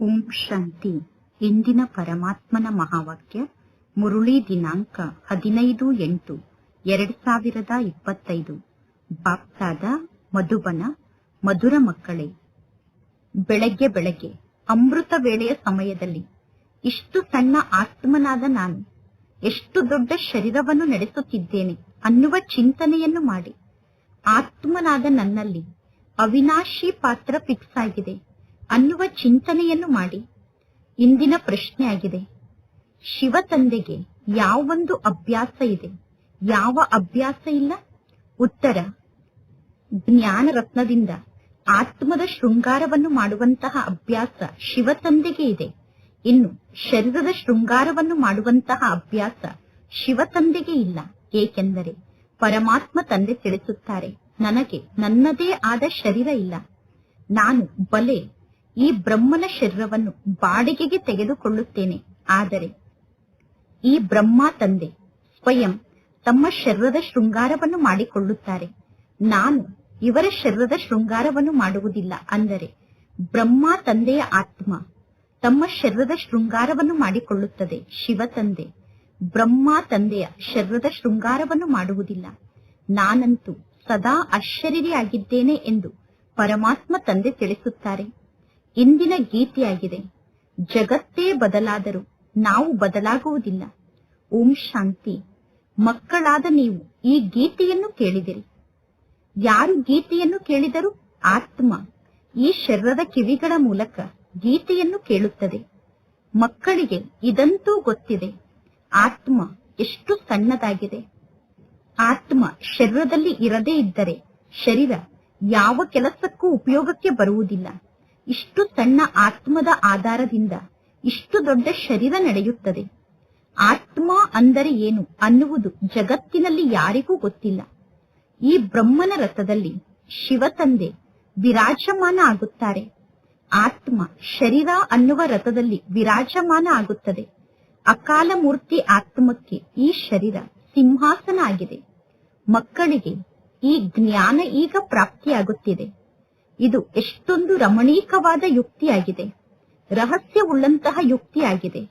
ಓಂ ಶಾಂತಿ. ಇಂದಿನ ಪರಮಾತ್ಮನ ಮಹಾವಾಕ್ಯ, ಮುರುಳಿ ದಿನಾಂಕ ಹದಿನೈದು ಎಂಟು, ಎರಡ್ ಸಾವಿರದ ಇಪ್ಪತ್ತೈದು. ಬಾಪ್ತಾದ ಮಧುಬನ, ಮಧುರ ಮಕ್ಕಳೇ, ಬೆಳಗ್ಗೆ ಬೆಳಗ್ಗೆ, ಅಮೃತ ವೇಳೆಯ ಸಮಯದಲ್ಲಿ, ಇಷ್ಟು ಸಣ್ಣ ಆತ್ಮನಾದ ನಾನು, ಎಷ್ಟು ದೊಡ್ಡ ಶರೀರವನ್ನು ನಡೆಸುತ್ತಿದ್ದೇನೆ ಅನ್ನುವ ಚಿಂತನೆಯನ್ನು ಮಾಡಿ. ಆತ್ಮನಾದ ನನ್ನಲ್ಲಿ ಅವಿನಾಶಿ ಪಾತ್ರ ಫಿಕ್ಸ್ ಆಗಿದೆ. ಅನ್ನುವ ಚಿಂತನೆಯನ್ನು ಮಾಡಿ. ಇಂದಿನ ಪ್ರಶ್ನೆ ಆಗಿದೆ. ಶಿವ ತಂದೆಗೆ ಯಾವೊಂದು ಅಭ್ಯಾಸ ಇದೆ? ಯಾವ ಅಭ್ಯಾಸ ಇಲ್ಲ? ಉತ್ತರ ಜ್ಞಾನ ರತ್ನದಿಂದ ಆತ್ಮದ ಶೃಂಗಾರವನ್ನು ಮಾಡುವಂತಹ ಅಭ್ಯಾಸ ಶಿವ ತಂದೆಗೆ ಇದೆ. ಇನ್ನು ಶರೀರದ ಶೃಂಗಾರವನ್ನು ಮಾಡುವಂತಹ ಅಭ್ಯಾಸ ಶಿವ ತಂದೆಗೆ ಇಲ್ಲ. ಏಕೆಂದರೆ ಪರಮಾತ್ಮ ತಂದೆ ತಿಳಿಸುತ್ತಾರೆ, ನನಗೆ ನನ್ನದೇ ಆದ ಶರೀರ ಇಲ್ಲ. ನಾನು ಬಲೆ ಈ ಬ್ರಹ್ಮನ ಶರೀರವನ್ನು ಬಾಡಿಗೆಗೆ ತೆಗೆದುಕೊಳ್ಳುತ್ತೇನೆ. ಆದರೆ ಈ ಬ್ರಹ್ಮ ತಂದೆ ಸ್ವಯಂ ತಮ್ಮ ಶರೀರದ ಶೃಂಗಾರವನ್ನು ಮಾಡಿಕೊಳ್ಳುತ್ತಾರೆ. ನಾನು ಇವರ ಶರೀರದ ಶೃಂಗಾರವನ್ನು ಮಾಡುವುದಿಲ್ಲ. ಅಂದರೆ ಬ್ರಹ್ಮ ತಂದೆಯ ಆತ್ಮ ತಮ್ಮ ಶರೀರದ ಶೃಂಗಾರವನ್ನು ಮಾಡಿಕೊಳ್ಳುತ್ತದೆ. ಶಿವ ತಂದೆ ಬ್ರಹ್ಮ ತಂದೆಯ ಶರೀರದ ಶೃಂಗಾರವನ್ನು ಮಾಡುವುದಿಲ್ಲ. ನಾನಂತೂ ಸದಾ ಅಶರೀರಿಯಾಗಿದ್ದೇನೆ ಎಂದು ಪರಮಾತ್ಮ ತಂದೆ ತಿಳಿಸುತ್ತಾರೆ. ಇಂದಿನ ಗೀತೆಯಾಗಿದೆ. ಜಗತ್ತೇ ಬದಲಾದರೂ ನಾವು ಬದಲಾಗುವುದಿಲ್ಲ. ಓಂ ಶಾಂತಿ. ಮಕ್ಕಳಾದ ನೀವು ಈ ಗೀತೆಯನ್ನು ಕೇಳಿದಿರಿ. ಯಾರು ಗೀತೆಯನ್ನು ಕೇಳಿದರೂ ಆತ್ಮ ಈ ಶರೀರದ ಕಿವಿಗಳ ಮೂಲಕ ಗೀತೆಯನ್ನು ಕೇಳುತ್ತದೆ. ಮಕ್ಕಳಿಗೆ ಇದಂತೂ ಗೊತ್ತಿದೆ. ಆತ್ಮ ಎಷ್ಟು ಸಣ್ಣದಾಗಿದೆ. ಆತ್ಮ ಶರೀರದಲ್ಲಿ ಇರದೇ ಇದ್ದರೆ ಶರೀರ ಯಾವ ಕೆಲಸಕ್ಕೂ ಉಪಯೋಗಕ್ಕೆ ಬರುವುದಿಲ್ಲ. ಇಷ್ಟು ತನ್ನ ಆತ್ಮದ ಆಧಾರದಿಂದ ಇಷ್ಟು ದೊಡ್ಡ ಶರೀರ ನಡೆಯುತ್ತದೆ. ಆತ್ಮ ಅಂದರೆ ಏನು ಅನ್ನುವುದು ಜಗತ್ತಿನಲ್ಲಿ ಯಾರಿಗೂ ಗೊತ್ತಿಲ್ಲ. ಈ ಬ್ರಹ್ಮನ ರಥದಲ್ಲಿ ಶಿವ ತಂದೆ ವಿರಾಜಮಾನ ಆಗುತ್ತಾರೆ. ಆತ್ಮ ಶರೀರ ಅನ್ನುವ ರಥದಲ್ಲಿ ವಿರಾಜಮಾನ ಆಗುತ್ತದೆ. ಅಕಾಲ ಮೂರ್ತಿ ಆತ್ಮಕ್ಕೆ ಈ ಶರೀರ ಸಿಂಹಾಸನ ಆಗಿದೆ. ಮಕ್ಕಳಿಗೆ ಈ ಜ್ಞಾನ ಈಗ ಪ್ರಾಪ್ತಿಯಾಗುತ್ತಿದೆ. ಇದು ಎಷ್ಟೊಂದು ರಮಣೀಕವಾದ ಯುಕ್ತಿಯಾಗಿದೆ. ರಹಸ್ಯವುಳ್ಳಂತಹ ಯುಕ್ತಿಯಾಗಿದೆ.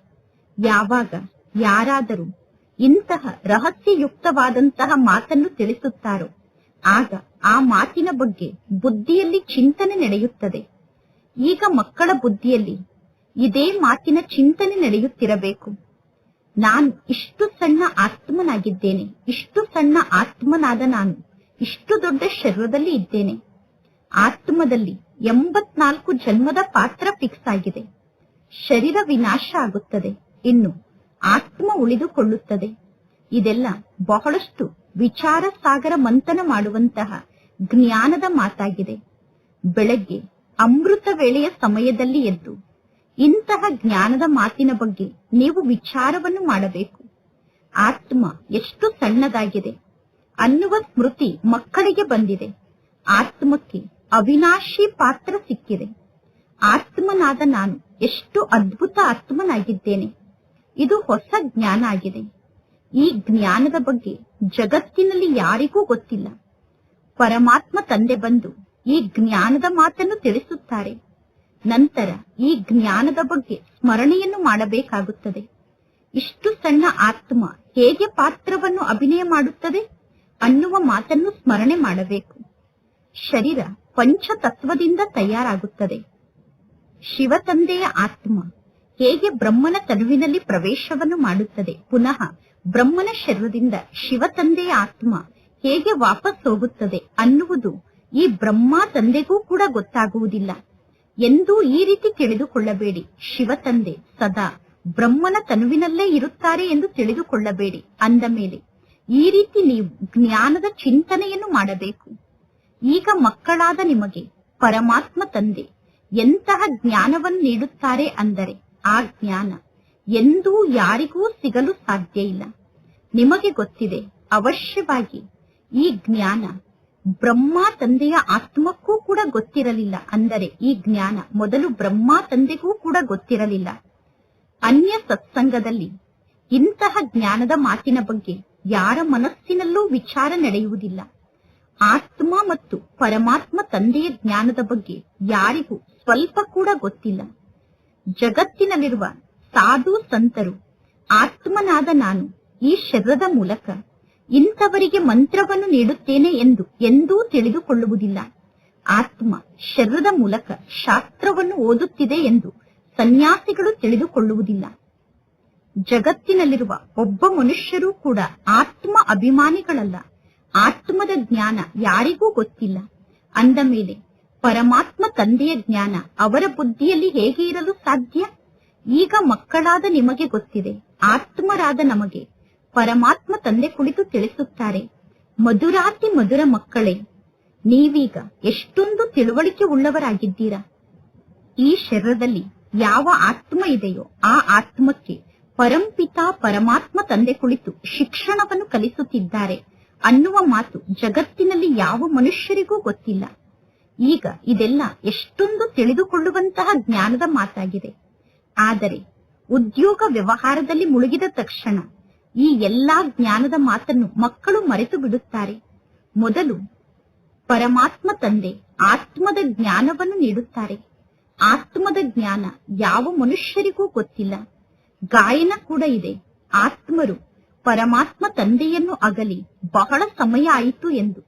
ಯಾವಾಗ, ಯಾರಾದರೂ ಇಂತಹ ರಹಸ್ಯಯುಕ್ತವಾದಂತಹ ಮಾತನ್ನು ತಿಳಿಸುತ್ತಾರೋ, ಆಗ ಆ ಮಾತಿನ ಬಗ್ಗೆ ಬುದ್ಧಿಯಲ್ಲಿ ಚಿಂತನೆ ನಡೆಯುತ್ತದೆ. ಈಗ ಮಕ್ಕಳ ಬುದ್ಧಿಯಲ್ಲಿ ಇದೇ ಮಾತಿನ ಚಿಂತನೆ ನಡೆಯುತ್ತಿರಬೇಕು. ನಾನು ಇಷ್ಟು ಸಣ್ಣ ಆತ್ಮನಾಗಿದ್ದೇನೆ, ಇಷ್ಟು ಸಣ್ಣ ಆತ್ಮನಾದ ನಾನು, ಇಷ್ಟು ದೊಡ್ಡ ಶರೀರದಲ್ಲಿ ಇದ್ದೇನೆ. ಆತ್ಮದಲ್ಲಿ ಎಂಬತ್ನಾಲ್ಕು ಜನ್ಮದ ಪಾತ್ರ ಫಿಕ್ಸ್ ಆಗಿದೆ. ಶರೀರ ವಿನಾಶ ಆಗುತ್ತದೆ. ಇನ್ನು ಆತ್ಮ ಉಳಿದುಕೊಳ್ಳುತ್ತದೆ. ಇದೆಲ್ಲ ಬಹಳಷ್ಟು ವಿಚಾರ ಸಾಗರ ಮಂಥನ ಮಾಡುವಂತಹ ಜ್ಞಾನದ ಮಾತಾಗಿದೆ. ಬೆಳಗ್ಗೆ ಅಮೃತ ವೇಳೆಯ ಸಮಯದಲ್ಲಿ ಎದ್ದು ಇಂತಹ ಜ್ಞಾನದ ಮಾತಿನ ಬಗ್ಗೆ ನೀವು ವಿಚಾರವನ್ನು ಮಾಡಬೇಕು. ಆತ್ಮ ಎಷ್ಟು ಸಣ್ಣದಾಗಿದೆ ಅನ್ನುವ ಸ್ಮೃತಿ ಮಕ್ಕಳಿಗೆ ಬಂದಿದೆ. ಆತ್ಮಕ್ಕೆ ಅವಿನಾಶಿ ಪಾತ್ರ ಸಿಕ್ಕಿದೆ. ಆತ್ಮನಾದ ನಾನು ಎಷ್ಟು ಅದ್ಭುತ ಆತ್ಮನಾಗಿದ್ದೇನೆ. ಇದು ಹೊಸ ಜ್ಞಾನ ಆಗಿದೆ. ಈ ಜ್ಞಾನದ ಬಗ್ಗೆ ಜಗತ್ತಿನಲ್ಲಿ ಯಾರಿಗೂ ಗೊತ್ತಿಲ್ಲ. ಪರಮಾತ್ಮ ತಂದೆ ಬಂದು ಈ ಜ್ಞಾನದ ಮಾತನ್ನು ತಿಳಿಸುತ್ತಾರೆ. ನಂತರ ಈ ಜ್ಞಾನದ ಬಗ್ಗೆ ಸ್ಮರಣೆಯನ್ನು ಮಾಡಬೇಕಾಗುತ್ತದೆ. ಇಷ್ಟು ಸಣ್ಣ ಆತ್ಮ ಹೇಗೆ ಪಾತ್ರವನ್ನು ಅಭಿನಯ ಮಾಡುತ್ತದೆ ಅನ್ನುವ ಮಾತನ್ನು ಸ್ಮರಣೆ ಮಾಡಬೇಕು. ಶರೀರ ಪಂಚತತ್ವದಿಂದ ತಯಾರಾಗುತ್ತದೆ. ಶಿವ ತಂದೆಯ ಆತ್ಮ ಹೇಗೆ ಬ್ರಹ್ಮನ ತನುವಿನಲ್ಲಿ ಪ್ರವೇಶವನ್ನು ಮಾಡುತ್ತದೆ. ಪುನಃ ಬ್ರಹ್ಮನ ಶರೀರದಿಂದ ಶಿವ ತಂದೆಯ ಆತ್ಮ ಹೇಗೆ ವಾಪಸ್ ಹೋಗುತ್ತದೆ ಅನ್ನುವುದು ಈ ಬ್ರಹ್ಮ ತಂದೆಗೂ ಕೂಡ ಗೊತ್ತಾಗುವುದಿಲ್ಲ. ಎಂದೂ ಈ ರೀತಿ ತಿಳಿದುಕೊಳ್ಳಬೇಡಿ. ಶಿವ ತಂದೆ ಸದಾ ಬ್ರಹ್ಮನ ತನುವಿನಲ್ಲೇ ಇರುತ್ತಾರೆ ಎಂದು ತಿಳಿದುಕೊಳ್ಳಬೇಡಿ. ಅಂದ ಮೇಲೆ ಈ ರೀತಿ ನೀವು ಜ್ಞಾನದ ಚಿಂತನೆಯನ್ನು ಮಾಡಬೇಕು. ಈಗ ಮಕ್ಕಳಾದ ನಿಮಗೆ ಪರಮಾತ್ಮ ತಂದೆ. ಎಂತಹ ಜ್ಞಾನವನ್ನು ನೀಡುತ್ತಾರೆ ಅಂದರೆ ಆ ಜ್ಞಾನ ಎಂದೂ ಯಾರಿಗೂ ಸಿಗಲು ಸಾಧ್ಯ ಇಲ್ಲ. ನಿಮಗೆ ಗೊತ್ತಿದೆ, ಅವಶ್ಯವಾಗಿ ಈ ಜ್ಞಾನ ಬ್ರಹ್ಮ ತಂದೆಯ ಆತ್ಮಕ್ಕೂ ಕೂಡ ಗೊತ್ತಿರಲಿಲ್ಲ. ಅಂದರೆ ಈ ಜ್ಞಾನ ಮೊದಲು ಬ್ರಹ್ಮ ತಂದೆಗೂ ಕೂಡ ಗೊತ್ತಿರಲಿಲ್ಲ. ಅನ್ಯ ಸತ್ಸಂಗದಲ್ಲಿ ಇಂತಹ ಜ್ಞಾನದ ಮಾತಿನ ಬಗ್ಗೆ ಯಾರ ಮನಸ್ಸಿನಲ್ಲೂ ವಿಚಾರ ನಡೆಯುವುದಿಲ್ಲ. ಆತ್ಮ ಮತ್ತು ಪರಮಾತ್ಮ ತಂದೆಯ ಜ್ಞಾನದ ಬಗ್ಗೆ ಯಾರಿಗೂ ಸ್ವಲ್ಪ ಕೂಡ ಗೊತ್ತಿಲ್ಲ. ಜಗತ್ತಿನಲ್ಲಿರುವ ಸಾಧು ಸಂತರು, ಆತ್ಮನಾದ ನಾನು ಈ ಶರೀರದ ಮೂಲಕ ಇಂಥವರಿಗೆ ಮಂತ್ರವನ್ನು ನೀಡುತ್ತೇನೆ ಎಂದು ಎಂದೂ ತಿಳಿದುಕೊಳ್ಳುವುದಿಲ್ಲ. ಆತ್ಮ ಶರೀರದ ಮೂಲಕ ಶಾಸ್ತ್ರವನ್ನು ಓದುತ್ತಿದೆ ಎಂದು ಸನ್ಯಾಸಿಗಳು ತಿಳಿದುಕೊಳ್ಳುವುದಿಲ್ಲ. ಜಗತ್ತಿನಲ್ಲಿರುವ ಒಬ್ಬ ಮನುಷ್ಯರೂ ಕೂಡ ಆತ್ಮ ಅಭಿಮಾನಿಗಳಲ್ಲ. ಆತ್ಮದ ಜ್ಞಾನ ಯಾರಿಗೂ ಗೊತ್ತಿಲ್ಲ. ಅಂದ ಮೇಲೆ, ಪರಮಾತ್ಮ ತಂದೆಯ ಜ್ಞಾನ ಅವರ ಬುದ್ಧಿಯಲ್ಲಿ ಹೇಗೆ ಇರಲು ಸಾಧ್ಯ? ಈಗ ಮಕ್ಕಳಾದ ನಿಮಗೆ ಗೊತ್ತಿದೆ, ಆತ್ಮರಾದ ನಮಗೆ ಪರಮಾತ್ಮ ತಂದೆ ಕುಳಿತು ತಿಳಿಸುತ್ತಾರೆ, ಮಧುರಾತಿ ಮಧುರ ಮಕ್ಕಳೇ, ನೀವೀಗ ಎಷ್ಟೊಂದು ತಿಳುವಳಿಕೆ ಉಳ್ಳವರಾಗಿದ್ದೀರಾ? ಈ ಶರೀರದಲ್ಲಿ ಯಾವ ಆತ್ಮ ಇದೆಯೋ ಆ ಆತ್ಮಕ್ಕೆ ಪರಂಪಿತ ಪರಮಾತ್ಮ ತಂದೆ ಕುಳಿತು ಶಿಕ್ಷಣವನ್ನು ಕಲಿಸುತ್ತಿದ್ದಾರೆ. ಅನ್ನುವ ಮಾತು ಜಗತ್ತಿನಲ್ಲಿ ಯಾವ ಮನುಷ್ಯರಿಗೂ ಗೊತ್ತಿಲ್ಲ. ಈಗ ಇದೆಲ್ಲ ಎಷ್ಟೊಂದು ತಿಳಿದುಕೊಳ್ಳುವಂತಹ ಜ್ಞಾನದ ಮಾತಾಗಿದೆ. ಆದರೆ ಉದ್ಯೋಗ ವ್ಯವಹಾರದಲ್ಲಿ ಮುಳುಗಿದ ತಕ್ಷಣ ಈ ಎಲ್ಲಾ ಜ್ಞಾನದ ಮಾತನ್ನು ಮಕ್ಕಳು ಮರೆತು ಬಿಡುತ್ತಾರೆ. ಮೊದಲು ಪರಮಾತ್ಮ ತಂದೆ ಆತ್ಮದ ಜ್ಞಾನವನ್ನು ನೀಡುತ್ತಾರೆ. ಆತ್ಮದ ಜ್ಞಾನ ಯಾವ ಮನುಷ್ಯರಿಗೂ ಗೊತ್ತಿಲ್ಲ. ಗಾಯನ ಕೂಡ ಇದೆ. ಆತ್ಮರು ಪರಮಾತ್ಮ ತಂದೆಯನ್ನು ಅಗಲಿ ಬಹಳ ಸಮಯ ಆಯಿತು ಎಂದು.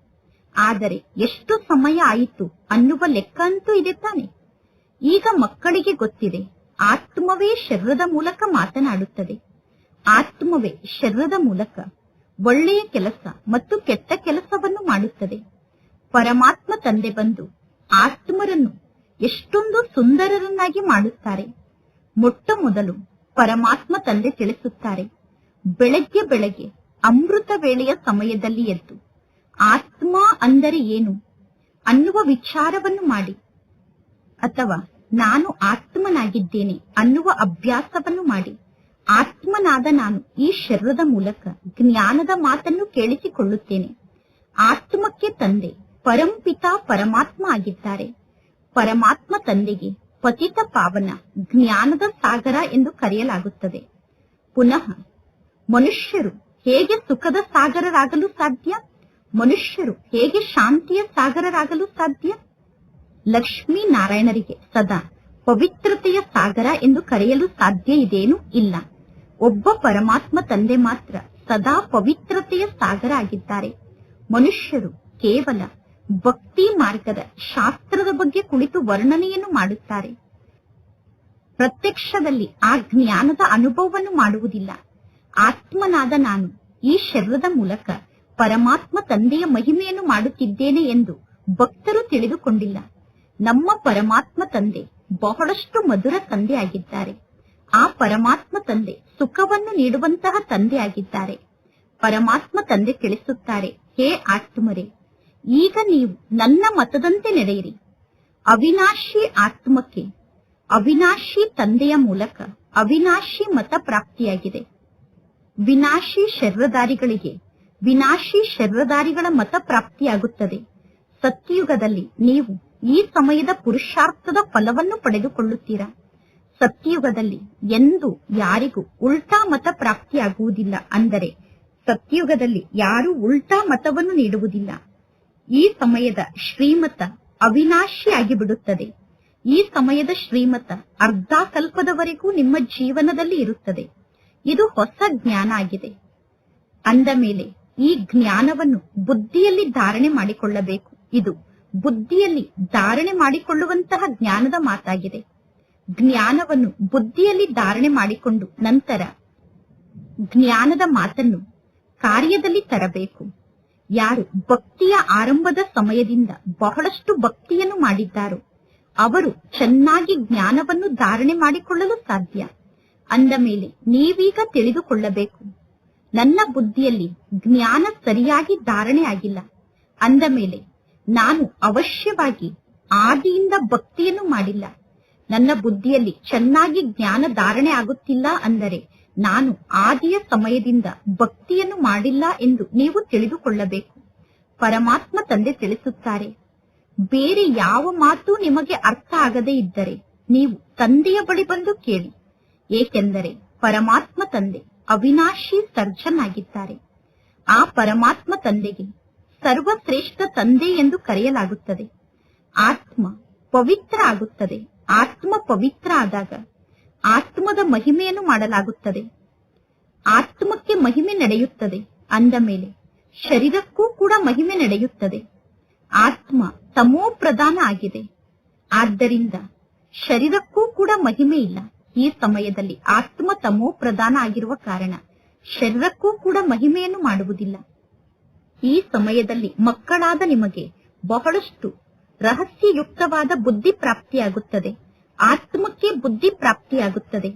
ಆದರೆ ಎಷ್ಟು ಸಮಯ ಆಯಿತು ಅನ್ನುವ ಲೆಕ್ಕ ಅಂತೂ ಇದೆ ತಾನೆ. ಈಗ ಮಕ್ಕಳಿಗೆ ಗೊತ್ತಿದೆ, ಆತ್ಮವೇ ಶರೀರದ ಮೂಲಕ ಮಾತನಾಡುತ್ತದೆ. ಆತ್ಮವೇ ಶರೀರದ ಮೂಲಕ ಒಳ್ಳೆಯ ಕೆಲಸ ಮತ್ತು ಕೆಟ್ಟ ಕೆಲಸವನ್ನು ಮಾಡುತ್ತದೆ. ಪರಮಾತ್ಮ ತಂದೆ ಬಂದು ಆತ್ಮರನ್ನು ಎಷ್ಟೊಂದು ಸುಂದರರನ್ನಾಗಿ ಮಾಡುತ್ತಾರೆ. ಮೊಟ್ಟ ಮೊದಲು ಪರಮಾತ್ಮ ತಂದೆ ತಿಳಿಸುತ್ತಾರೆ ಬೆಳಗ್ಗೆ ಬೆಳಗ್ಗೆ ಅಮೃತ ವೇಳೆಯ ಸಮಯದಲ್ಲಿ ಎದ್ದು, ಆತ್ಮ ಅಂದರೆ ಏನು ಅನ್ನುವ ವಿಚಾರವನ್ನು ಮಾಡಿ, ಅಥವಾ ನಾನು ಆತ್ಮನಾಗಿದ್ದೇನೆ ಅನ್ನುವ ಅಭ್ಯಾಸವನ್ನು ಮಾಡಿ, ಆತ್ಮನಾದ ನಾನು ಈ ಶರೀರದ ಮೂಲಕ ಜ್ಞಾನದ ಮಾತನ್ನು ಕೇಳಿಸಿಕೊಳ್ಳುತ್ತೇನೆ. ಆತ್ಮಕ್ಕೆ ತಂದೆ ಪರಂಪಿತ ಪರಮಾತ್ಮ ಆಗಿದ್ದಾರೆ. ಪರಮಾತ್ಮ ತಂದೆಗೆ ಪತಿತ ಪಾವನ ಜ್ಞಾನದ ಸಾಗರ ಎಂದು ಕರೆಯಲಾಗುತ್ತದೆ. ಪುನಃ ಮನುಷ್ಯರು ಹೇಗೆ ಸುಖದ ಸಾಗರರಾಗಲು ಸಾಧ್ಯ? ಮನುಷ್ಯರು ಹೇಗೆ ಶಾಂತಿಯ ಸಾಗರರಾಗಲು ಸಾಧ್ಯ? ಲಕ್ಷ್ಮೀ ನಾರಾಯಣರಿಗೆ ಸದಾ ಪವಿತ್ರತೆಯ ಸಾಗರ ಎಂದು ಕರೆಯಲು ಸಾಧ್ಯ ಇದೇನು ಇಲ್ಲ. ಒಬ್ಬ ಪರಮಾತ್ಮ ತಂದೆ ಮಾತ್ರ ಸದಾ ಪವಿತ್ರತೆಯ ಸಾಗರ ಆಗಿದ್ದಾರೆ. ಮನುಷ್ಯರು ಕೇವಲ ಭಕ್ತಿ ಮಾರ್ಗದ ಶಾಸ್ತ್ರದ ಬಗ್ಗೆ ಕುಳಿತು ವರ್ಣನೆಯನ್ನು ಮಾಡುತ್ತಾರೆ. ಪ್ರತ್ಯಕ್ಷದಲ್ಲಿ ಆ ಜ್ಞಾನದ ಅನುಭವವನ್ನು ಮಾಡುವುದಿಲ್ಲ. ಆತ್ಮನಾದ ನಾನು ಈ ಶರೀರದ ಮೂಲಕ ಪರಮಾತ್ಮ ತಂದೆಯ ಮಹಿಮೆಯನ್ನು ಮಾಡುತ್ತಿದ್ದೇನೆ ಎಂದು ಭಕ್ತರು ತಿಳಿದುಕೊಂಡಿಲ್ಲ. ನಮ್ಮ ಪರಮಾತ್ಮ ತಂದೆ ಬಹಳಷ್ಟು ಮಧುರ ತಂದೆ ಆಗಿದ್ದಾರೆ ಆ ಪರಮಾತ್ಮ ತಂದೆ ಸುಖವನ್ನು ನೀಡುವಂತಹ ತಂದೆ ಆಗಿದ್ದಾರೆ ಪರಮಾತ್ಮ ತಂದೆ ತಿಳಿಸುತ್ತಾರೆ, ಹೇ ಆತ್ಮರೇ, ಈಗ ನೀವು ನನ್ನ ಮತದಂತೆ ನಡೆಯಿರಿ ಅವಿನಾಶಿ ಆತ್ಮಕ್ಕೆ, ಅವಿನಾಶಿ ತಂದೆಯ ಮೂಲಕ ಅವಿನಾಶಿ ಮತ ಪ್ರಾಪ್ತಿಯಾಗಿದೆ ವಿನಾಶಿ ಶರ್ವದಾರಿಗಳಿಗೆ ವಿನಾಶಿ ಶರ್ವದಾರಿಗಳ ಮತ ಪ್ರಾಪ್ತಿಯಾಗುತ್ತದೆ. ಸತ್ಯಯುಗದಲ್ಲಿ ನೀವು ಈ ಸಮಯದ ಪುರುಷಾರ್ಥದ ಫಲವನ್ನು ಪಡೆದುಕೊಳ್ಳುತ್ತೀರಾ? ಸತ್ಯಯುಗದಲ್ಲಿ ಎಂದು ಯಾರಿಗೂ ಉಲ್ಟಾ ಮತ ಪ್ರಾಪ್ತಿಯಾಗುವುದಿಲ್ಲ ಅಂದರೆ ಸತ್ಯಯುಗದಲ್ಲಿ ಯಾರೂ ಉಲ್ಟಾ ಮತವನ್ನು ನೀಡುವುದಿಲ್ಲ. ಈ ಸಮಯದ ಶ್ರೀಮತ ಅವಿನಾಶಿಯಾಗಿ ಬಿಡುತ್ತದೆ ಈ ಸಮಯದ ಶ್ರೀಮತ ಅರ್ಧ ಕಲ್ಪದವರೆಗೂ ನಿಮ್ಮ ಜೀವನದಲ್ಲಿ ಇರುತ್ತದೆ. ಇದು ಹೊಸ ಜ್ಞಾನ ಆಗಿದೆ. ಅಂದ ಮೇಲೆ ಈ ಜ್ಞಾನವನ್ನು ಬುದ್ಧಿಯಲ್ಲಿ ಧಾರಣೆ ಮಾಡಿಕೊಳ್ಳಬೇಕು. ಇದು ಬುದ್ಧಿಯಲ್ಲಿ ಧಾರಣೆ ಮಾಡಿಕೊಳ್ಳುವಂತಹ ಜ್ಞಾನದ ಮಾತಾಗಿದೆ. ಜ್ಞಾನವನ್ನು ಬುದ್ಧಿಯಲ್ಲಿ ಧಾರಣೆ ಮಾಡಿಕೊಂಡು ನಂತರ ಜ್ಞಾನದ ಮಾತನ್ನು ಕಾರ್ಯದಲ್ಲಿ ತರಬೇಕು. ಯಾರು ಭಕ್ತಿಯ ಆರಂಭದ ಸಮಯದಿಂದ ಬಹಳಷ್ಟು ಭಕ್ತಿಯನ್ನು ಮಾಡಿದ್ದಾರೋ, ಅವರು ಚೆನ್ನಾಗಿ ಜ್ಞಾನವನ್ನು ಧಾರಣೆ ಮಾಡಿಕೊಳ್ಳಲು ಸಾಧ್ಯ. ಅಂದ ಮೇಲೆ ನೀವೀಗ ತಿಳಿದುಕೊಳ್ಳಬೇಕು. ನನ್ನ ಬುದ್ಧಿಯಲ್ಲಿ ಜ್ಞಾನ ಸರಿಯಾಗಿ ಧಾರಣೆ ಆಗಿಲ್ಲ. ಅಂದ ಮೇಲೆ ನಾನು ಅವಶ್ಯವಾಗಿ ಆದಿಯಿಂದ ಭಕ್ತಿಯನ್ನು ಮಾಡಿಲ್ಲ. ನನ್ನ ಬುದ್ಧಿಯಲ್ಲಿ ಚೆನ್ನಾಗಿ ಜ್ಞಾನ ಧಾರಣೆ ಆಗುತ್ತಿಲ್ಲ ಅಂದರೆ ನಾನು ಆದಿಯ ಸಮಯದಿಂದ ಭಕ್ತಿಯನ್ನು ಮಾಡಿಲ್ಲ ಎಂದು ನೀವು ತಿಳಿದುಕೊಳ್ಳಬೇಕು. ಪರಮಾತ್ಮ ತಂದೆ ತಿಳಿಸುತ್ತಾರೆ, ಬೇರೆ ಯಾವ ಮಾತು ನಿಮಗೆ ಅರ್ಥ ಆಗದೇ ಇದ್ದರೆ ನೀವು ತಂದೆಯ ಬಳಿ ಬಂದು ಕೇಳಿ. ಏಕೆಂದರೆ ಪರಮಾತ್ಮ ತಂದೆ ಅವಿನಾಶಿ ಸರ್ಜನಾಗಿದ್ದಾರೆ. ಆ ಪರಮಾತ್ಮ ತಂದೆಗೆ ಸರ್ವಶ್ರೇಷ್ಠ ತಂದೆ ಎಂದು ಕರೆಯಲಾಗುತ್ತದೆ. ಆತ್ಮ ಪವಿತ್ರ ಆಗುತ್ತದೆ. ಆತ್ಮ ಪವಿತ್ರ ಆದಾಗ ಆತ್ಮದ ಮಹಿಮೆಯನ್ನು ಮಾಡಲಾಗುತ್ತದೆ. ಆತ್ಮಕ್ಕೆ ಮಹಿಮೆ ನಡೆಯುತ್ತದೆ. ಅಂದ ಮೇಲೆ ಶರೀರಕ್ಕೂ ಕೂಡ ಮಹಿಮೆ ನಡೆಯುತ್ತದೆ. ಆತ್ಮ ತಮೋ ಪ್ರಧಾನ ಆಗಿದೆ. ಆದ್ದರಿಂದ ಶರೀರಕ್ಕೂ ಕೂಡ ಮಹಿಮೆ ಇಲ್ಲ. ಈ ಸಮಯದಲ್ಲಿ ಆತ್ಮ ತಮೋ ಪ್ರಧಾನ ಆಗಿರುವ ಕಾರಣ ಶರೀರಕ್ಕೂ ಕೂಡ ಮಹಿಮೆಯನ್ನು ಮಾಡುವುದಿಲ್ಲ. ಈ ಸಮಯದಲ್ಲಿ ಮಕ್ಕಳಾದ ನಿಮಗೆ ಬಹಳಷ್ಟು ರಹಸ್ಯಯುಕ್ತವಾದ ಬುದ್ಧಿ ಪ್ರಾಪ್ತಿಯಾಗುತ್ತದೆ. ಆತ್ಮಕ್ಕೆ ಬುದ್ಧಿ ಪ್ರಾಪ್ತಿಯಾಗುತ್ತದೆ.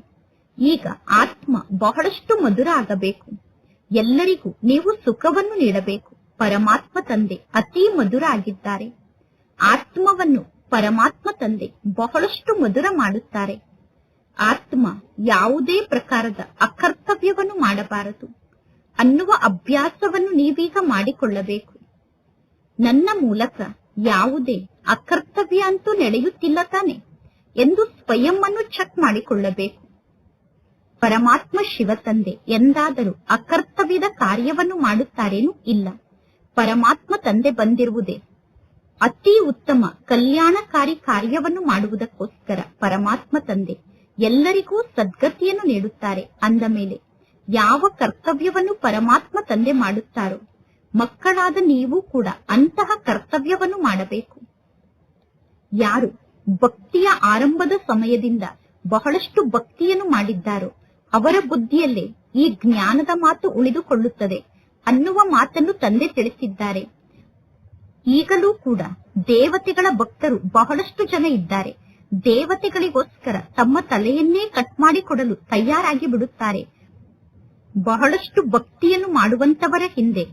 ಈಗ ಆತ್ಮ ಬಹಳಷ್ಟು ಮಧುರ ಆಗಬೇಕು. ಎಲ್ಲರಿಗೂ ನೀವು ಸುಖವನ್ನು ನೀಡಬೇಕು. ಪರಮಾತ್ಮ ತಂದೆ ಅತಿ ಮಧುರ ಆಗಿದ್ದಾರೆ. ಆತ್ಮವನ್ನು ಪರಮಾತ್ಮ ತಂದೆ ಬಹಳಷ್ಟು ಮಧುರ ಮಾಡುತ್ತಾರೆ. ಆತ್ಮ ಯಾವುದೇ ಪ್ರಕಾರದ ಅಕರ್ತವ್ಯವನ್ನು ಮಾಡಬಾರದು. ಅನ್ನುವ ಅಭ್ಯಾಸವನ್ನು ನೀವೀಗ ಮಾಡಿಕೊಳ್ಳಬೇಕು. ನನ್ನ ಮೂಲಕ ಯಾವುದೇ ಅಕರ್ತವ್ಯ ಅಂತೂ ನಡೆಯುತ್ತಿಲ್ಲ ತಾನೆ ಎಂದು ಸ್ವಯಂ ಅನ್ನು ಚೆಕ್ ಮಾಡಿಕೊಳ್ಳಬೇಕು. ಪರಮಾತ್ಮ ಶಿವ ತಂದೆ ಎಂದಾದರೂ ಅಕರ್ತವ್ಯದ ಕಾರ್ಯವನ್ನು ಮಾಡುತ್ತಾರೇನೂ ಇಲ್ಲ. ಪರಮಾತ್ಮ ತಂದೆ ಬಂದಿರುವುದೇ ಅತಿ ಉತ್ತಮ ಕಲ್ಯಾಣಕಾರಿ ಕಾರ್ಯವನ್ನು ಮಾಡುವುದಕ್ಕೋಸ್ಕರ ಪರಮಾತ್ಮ ತಂದೆ ಎಲ್ಲರಿಗೂ ಸದ್ಗತಿಯನ್ನು ನೀಡುತ್ತಾರೆ. ಅಂದ ಮೇಲೆ, ಯಾವ ಕರ್ತವ್ಯವನ್ನು ಪರಮಾತ್ಮ ತಂದೆ ಮಾಡುತ್ತಾರೋ, ಮಕ್ಕಳಾದ ನೀವು ಕೂಡ ಅಂತಹ ಕರ್ತವ್ಯವನ್ನು ಮಾಡಬೇಕು. ಯಾರು ಭಕ್ತಿಯ ಆರಂಭದ ಸಮಯದಿಂದ ಬಹಳಷ್ಟು ಭಕ್ತಿಯನ್ನು ಮಾಡಿದ್ದಾರೋ, ಅವರ ಬುದ್ಧಿಯಲ್ಲೇ ಈ ಜ್ಞಾನದ ಮಾತು ಉಳಿದುಕೊಳ್ಳುತ್ತದೆ ಅನ್ನುವ ಮಾತನ್ನು ತಂದೆ ತಿಳಿಸಿದ್ದಾರೆ. ಈಗಲೂ ಕೂಡ ದೇವತೆಗಳ ಭಕ್ತರು ಬಹಳಷ್ಟು ಜನ ಇದ್ದಾರೆ. ದೇವತೆಗಳಿಗೋಸ್ಕರ ತಮ್ಮ ತಲೆಯನ್ನೇ ಕಟ್ ಮಾಡಿಕೊಡಲು ತಯಾರಾಗಿ ಬಿಡುತ್ತಾರೆ. ಬಹಳಷ್ಟು ಭಕ್ತಿಯನ್ನು ಮಾಡುವಂತವರ ಹಿಂದೆ,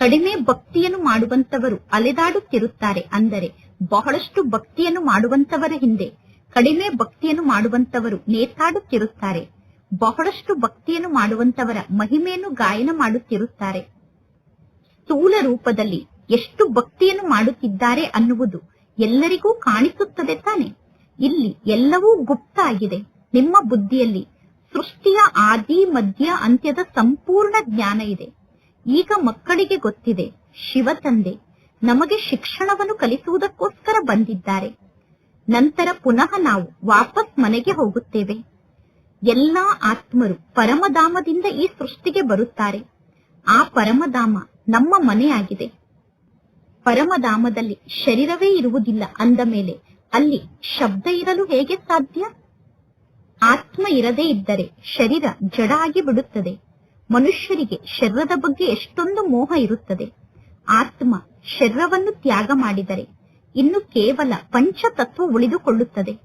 ಕಡಿಮೆ ಭಕ್ತಿಯನ್ನು ಮಾಡುವಂತವರು ಅಲೆದಾಡುತ್ತಿರುತ್ತಾರೆ ಅಂದರೆ, ಬಹಳಷ್ಟು ಭಕ್ತಿಯನ್ನು ಮಾಡುವಂತವರ ಹಿಂದೆ, ಕಡಿಮೆ ಭಕ್ತಿಯನ್ನು ಮಾಡುವಂತವರು ನೇತಾಡುತ್ತಿರುತ್ತಾರೆ. ಬಹಳಷ್ಟು ಭಕ್ತಿಯನ್ನು ಮಾಡುವಂತವರ ಮಹಿಮೆಯನ್ನು ಗಾಯನ ಮಾಡುತ್ತಿರುತ್ತಾರೆ. ಸ್ಥೂಲ ರೂಪದಲ್ಲಿ ಎಷ್ಟು ಭಕ್ತಿಯನ್ನು ಮಾಡುತ್ತಿದ್ದಾರೆ ಅನ್ನುವುದು ಎಲ್ಲರಿಗೂ ಕಾಣಿಸುತ್ತದೆ ತಾನೆ. ಇಲ್ಲಿ ಎಲ್ಲವೂ ಗುಪ್ತ ಆಗಿದೆ ನಿಮ್ಮ ಬುದ್ಧಿಯಲ್ಲಿ ಸೃಷ್ಟಿಯ ಆದಿ, ಮಧ್ಯ, ಅಂತ್ಯದ ಸಂಪೂರ್ಣ ಜ್ಞಾನ ಇದೆ. ಈಗ ಮಕ್ಕಳಿಗೆ ಗೊತ್ತಿದೆ, ಶಿವ ತಂದೆ ನಮಗೆ ಶಿಕ್ಷಣವನ್ನು ಕಲಿಸುವುದಕ್ಕೋಸ್ಕರ ಬಂದಿದ್ದಾರೆ. ನಂತರ ಪುನಃ ನಾವು ವಾಪಸ್ ಮನೆಗೆ ಹೋಗುತ್ತೇವೆ. ಎಲ್ಲಾ ಆತ್ಮರು ಪರಮಧಾಮದಿಂದ ಈ ಸೃಷ್ಟಿಗೆ ಬರುತ್ತಾರೆ. ಆ ಪರಮಧಾಮ ನಮ್ಮ ಮನೆಯಾಗಿದೆ. ಪರಮಧಾಮದಲ್ಲಿ ಶರೀರವೇ ಇರುವುದಿಲ್ಲ ಅಂದ ಮೇಲೆ ಅಲ್ಲಿ ಶಬ್ದ ಇರಲು ಹೇಗೆ ಸಾಧ್ಯ? ಆತ್ಮ ಇರದೇ ಇದ್ದರೆ ಶರೀರ ಜಡ ಆಗಿ ಬಿಡುತ್ತದೆ. ಮನುಷ್ಯರಿಗೆ ಶರೀರದ ಬಗ್ಗೆ ಎಷ್ಟೊಂದು ಮೋಹ ಇರುತ್ತದೆ. ಆತ್ಮ ಶರೀರವನ್ನು ತ್ಯಾಗ ಮಾಡಿದರೆ ಇನ್ನು ಕೇವಲ ಪಂಚತತ್ವ ಉಳಿದುಕೊಳ್ಳುತ್ತದೆ.